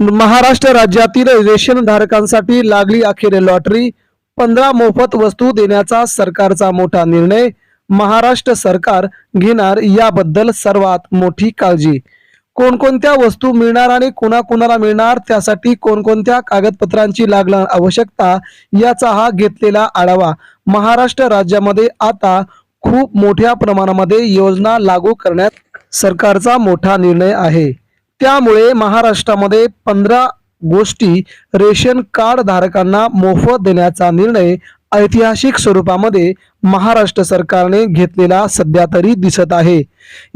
महाराष्ट्र राज्यातील रेशन धारकांसाठी लागली अखेर लॉटरी. पंधरा मोफत वस्तू देण्याचा सरकारचा मोठा निर्णय. महाराष्ट्र सरकार घेणार याबद्दल सर्वात मोठी काळजी. कोणकोणत्या वस्तू मिळणार आणि कुणाकुणाला मिळणार त्यासाठी कोणकोणत्या कागदपत्रांची लागणार आवश्यकता याचा हा घेतलेला आढावा महाराष्ट्र राज्यामध्ये आता खूप मोठ्या प्रमाणामध्ये योजना लागू करण्यात सरकारचा मोठा निर्णय आहे. त्यामुळे महाराष्ट्रामध्ये पंधरा गोष्टी रेशन कार्ड धारकांना मोफत देण्याचा निर्णय ऐतिहासिक स्वरूपामध्ये महाराष्ट्र सरकारने घेतलेला सध्या तरी दिसत आहे.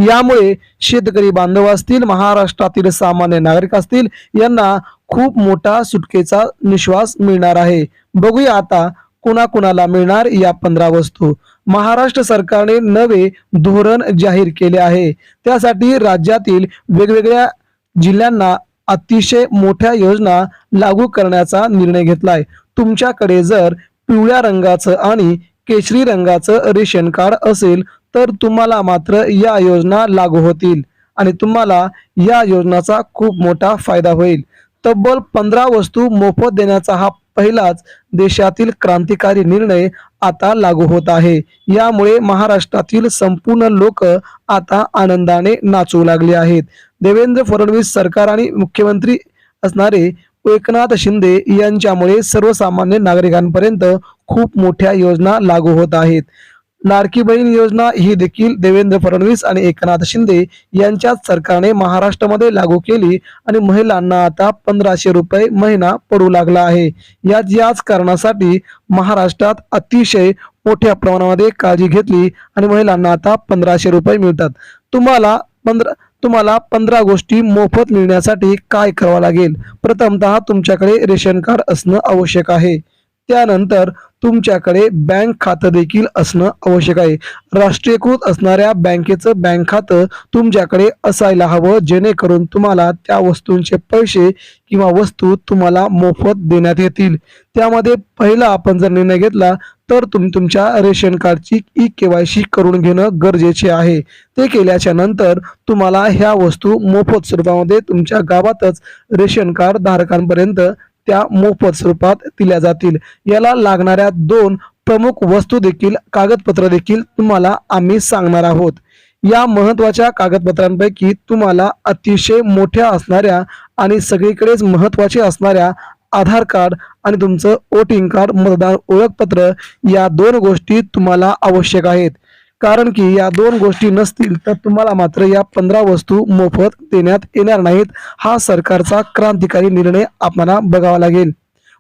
यामुळे शेतकरी बांधव असतील महाराष्ट्रातील सामान्य नागरिक असतील यांना खूप मोठा सुटकेचा निश्वास मिळणार आहे. बघूया आता कुणाकुणाला मिळणार या पंधरा वस्तू. महाराष्ट्र सरकारने नवे धोरण जाहीर केले आहे. त्यासाठी राज्यातील वेगवेगळ्या जिल्ह्यांना अतिशय मोठ्या योजना लागू करण्याचा निर्णय घेतलाय. तुमच्याकडे जर पिवळ्या रंगाचं आणि केशरी रंगाचं रेशन कार्ड असेल तर तुम्हाला मात्र या योजना लागू होतील आणि तुम्हाला या योजनाचा खूप मोठा फायदा होईल. तब्बल पंधरा वस्तू मोफत देण्याचा हा पहिलाच देशातील क्रांतिकारी निर्णय आता लागू होत आहे. यामुळे महाराष्ट्रातील संपूर्ण लोक आता आनंदाने नाचू लागले आहेत. देवेंद्र फडणवीस सरकार आणि मुख्यमंत्री असणारे एकनाथ शिंदे यांच्यामुळे सर्वसामान्य नागरिकांपर्यंत खूप मोठ्या योजना लागू होत आहेत. लाडकी बहीण योजना ही देखील देवेंद्र फडणवीस आणि एकनाथ शिंदे यांच्याच सरकारने महाराष्ट्रामध्ये लागू केली आणि महिलांना आता पंधराशे रुपये महिना पडू लागला आहे. याच याच कारणासाठी महाराष्ट्रात अतिशय मोठ्या प्रमाणामध्ये काळजी घेतली आणि महिलांना आता पंधराशे रुपये मिळतात. तुम्हाला पंधरा तुम्हाला पंधरा गोष्टी मोफत मिळण्यासाठी काय करावं लागेल? प्रथमतः तुमच्याकडे रेशन कार्ड असणं आवश्यक आहे. त्यानंतर तुमच्याकडे बँक खातं देखील असणं आवश्यक आहे. राष्ट्रीयकृत असणाऱ्या बँकेचं बँक खातं तुमच्याकडे असायला हवं जेणेकरून तुम्हाला त्या वस्तूंचे पैसे किंवा वस्तू तुम्हाला मोफत देण्यात येतील. त्यामध्ये पहिला आपण जर निर्णय घेतला तर तुम्ही तुमच्या रेशन कार्डची ई के वाय सी करून घेणं गरजेचे आहे. ते केल्याच्यानंतर तुम्हाला ह्या वस्तू मोफत स्वरूपामध्ये तुमच्या गावातच रेशन कार्ड धारकांपर्यंत त्या मोफत स्वरूपात दिल्या जातील. याला लागणाऱ्या दोन प्रमुख वस्तू देखील कागदपत्र देखील तुम्हाला आम्ही सांगणार आहोत. या महत्त्वाच्या कागदपत्रांपैकी तुम्हाला अतिशय मोठ्या असणाऱ्या आणि सगळीकडेच महत्त्वाचे असणाऱ्या आधार कार्ड आणि तुमचं वोटिंग कार्ड मतदार ओळखपत्र या दोन गोष्टी तुम्हाला आवश्यक आहेत. कारण की या दोन गोष्टी नसतील तर तुम्हाला मात्र या पंधरा वस्तू मोफत देण्यात येणार नाहीत. हा सरकारचा क्रांतिकारी निर्णय आपल्याला बघावा लागेल.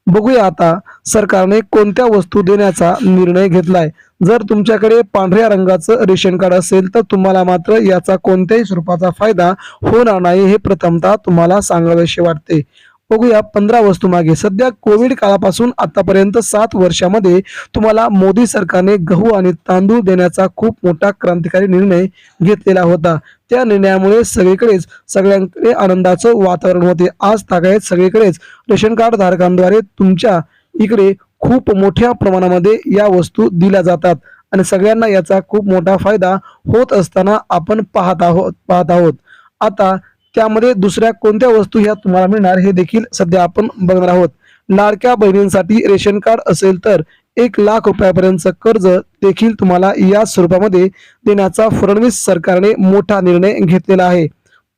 बघूया आता सरकारने कोणत्या वस्तू देण्याचा निर्णय घेतलाय. जर तुमच्याकडे पांढऱ्या रंगाचं रेशन कार्ड असेल तर तुम्हाला मात्र याचा कोणत्याही स्वरूपाचा फायदा होणार नाही हे प्रथमतः तुम्हाला सांगावेसे वाटते. बघूया पंधरा वस्तू मागे. सध्या कोविड काळापासून आतापर्यंत सात वर्षामध्ये तुम्हाला मोदी सरकारने गहू आणि तांदूळ देण्याचा खूप मोठा क्रांतिकारी निर्णय घेतलेला होता. त्या निर्णयामुळे सगळीकडेच सगळ्यांकडे आनंदाचं वातावरण होते. आज तागायत सगळीकडेच. रेशन कार्ड धारकांद्वारे तुमच्या इकडे खूप मोठ्या प्रमाणामध्ये या वस्तू दिल्या जातात आणि सगळ्यांना याचा खूप मोठा फायदा होत असताना आपण पाहत आहोत पाहत आहोत. आता त्यामध्ये दुसऱ्या कोणत्या वस्तू ह्या तुम्हाला मिळणार हे देखील सध्या आपण बघणार आहोत. लाडक्या बहिणींसाठी रेशन कार्ड असेल तर एक लाख रुपयापर्यंतचं कर्ज देखील तुम्हाला या स्वरूपामध्ये देण्याचा फडणवीस सरकारने मोठा निर्णय घेतलेला आहे.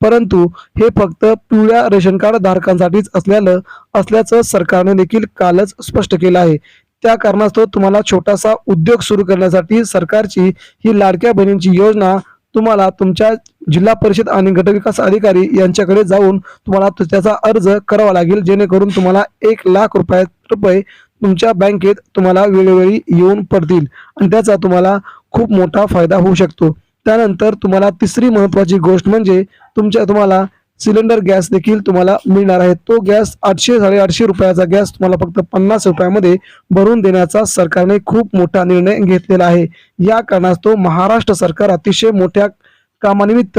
परंतु हे फक्त पिवळ्या रेशन कार्ड धारकांसाठीच असल्यानं असल्याचं सरकारने देखील कालच स्पष्ट केलं आहे. त्या कारणास्तव तुम्हाला छोटासा उद्योग सुरू करण्यासाठी सरकारची ही लाडक्या बहिणींची योजना तुम्हाला तुमच्या जिल्हा परिषद आणि गटविकास अधिकारी यांच्याकडे जाऊन तुम्हाला त्याचा अर्ज करावा लागेल जेणेकरून तुम्हाला एक लाख रुपये रुपये तुमच्या बँकेत तुम्हाला वेळोवेळी येऊन पडतील आणि त्याचा तुम्हाला खूप मोठा फायदा होऊ शकतो. त्यानंतर तुम्हाला तिसरी महत्वाची गोष्ट म्हणजे तुमच्या तुम्हाला सिलेंडर गॅस देखील तुम्हाला मिळणार आहे. तो गॅस आठशे साडेआठशे रुपयाचा गॅस तुम्हाला फक्त पन्नास रुपयामध्ये भरून देण्याचा सरकारने खूप मोठा निर्णय घेतलेला आहे. या कारणास्तव महाराष्ट्र सरकार अतिशय मोठ्या कामानिमित्त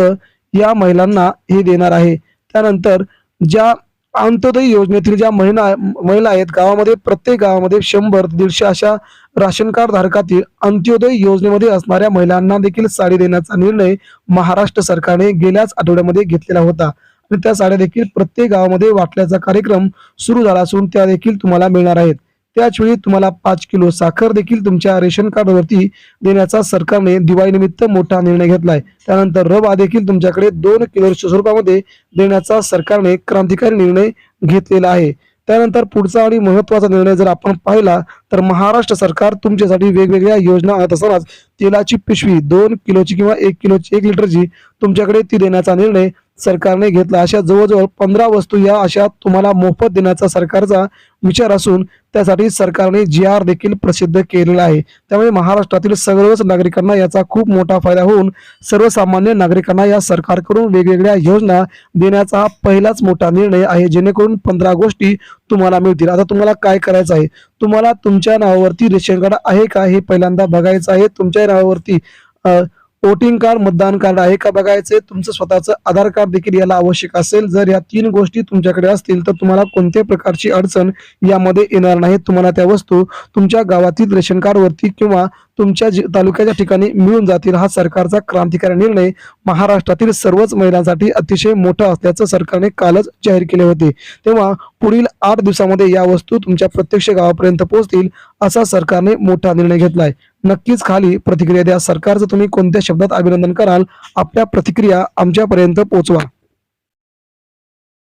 या महिलांना हे देणार आहे. त्यानंतर ज्या अंत्योदय योजनेतील ज्या महिला महिला आहेत गावामध्ये प्रत्येक गावामध्ये शंभर दीडशे अशा राशन कार्ड धारकातील अंत्योदय योजनेमध्ये असणाऱ्या महिलांना देखील साडी देण्याचा निर्णय महाराष्ट्र सरकारने गेल्याच आठवड्यामध्ये घेतलेला होता. आणि त्या साड्या देखील प्रत्येक गावामध्ये वाटल्याचा कार्यक्रम सुरू झाला असून त्या देखील तुम्हाला मिळणार आहेत. त्याचवेळी तुम्हाला पाच किलो साखर देखील तुमच्या रेशन कार्डवरती देण्याचा सरकारने दिवाळीनिमित्त मोठा निर्णय घेतलाय. त्यानंतर रवा देखील तुमच्याकडे दोन किलो स्वरूपामध्ये देण्याचा सरकारने क्रांतिकारी निर्णय घेतलेला आहे. त्यानंतर पुढचा आणि महत्त्वाचा निर्णय जर आपण पाहिला तर महाराष्ट्र सरकार तुमच्यासाठी वेगवेगळ्या योजना आणत असतानाच तेलाची पिशवी दोन किलोची किंवा एक किलोची एक लिटरची तुमच्याकडे ती देण्याचा निर्णय सरकारने घेतला. अशा जवळजवळ पंधरा वस्तू या अशा तुम्हाला मोफत देण्याचा सरकारचा विचार असून त्यासाठी सरकारने जी आर देखील प्रसिद्ध केलेला आहे. त्यामुळे महाराष्ट्रातील सर्वच नागरिकांना याचा खूप मोठा फायदा होऊन सर्वसामान्य नागरिकांना या सरकारकडून वेगवेगळ्या योजना देण्याचा हा पहिलाच मोठा निर्णय आहे. जेणेकरून पंधरा गोष्टी तुम्हाला मिळतील. आता तुम्हाला काय करायचं आहे? तुम्हाला तुमच्या नावावरती रेशन कार्ड आहे का? हे पहिल्यांदा बघायचं आहे. तुमच्या नावावरती वोटिंग कार्ड मतदान कार्ड आहे का बघायचे तुमचं स्वतःचं आधार कार्ड देखील याला आवश्यक असेल. जर या तीन गोष्टी तुमच्याकडे असतील तर तुम्हाला कोणत्याही प्रकारची अडचण यामध्ये येणार नाही? तुम्हाला त्या वस्तू तुमच्या गावातील रेशन कार्डवरती किंवा तुमच्या तालुक्याच्या ठिकाणी मिळून जातील हा सरकारचा क्रांतिकारी निर्णय महाराष्ट्रातील सर्वच महिलांसाठी अतिशय मोठा असल्याचं सरकारने कालच जाहीर केले होते. तेव्हा पुढील आठ दिवसामध्ये या वस्तू तुमच्या प्रत्यक्ष गावापर्यंत पोहोचतील असा सरकारने मोठा निर्णय घेतलाय. नक्कीच खाली प्रतिक्रिया द्या. सरकारचं तुम्ही कोणत्या शब्दात अभिनंदन कराल आपल्या प्रतिक्रिया आमच्यापर्यंत पोहोचवा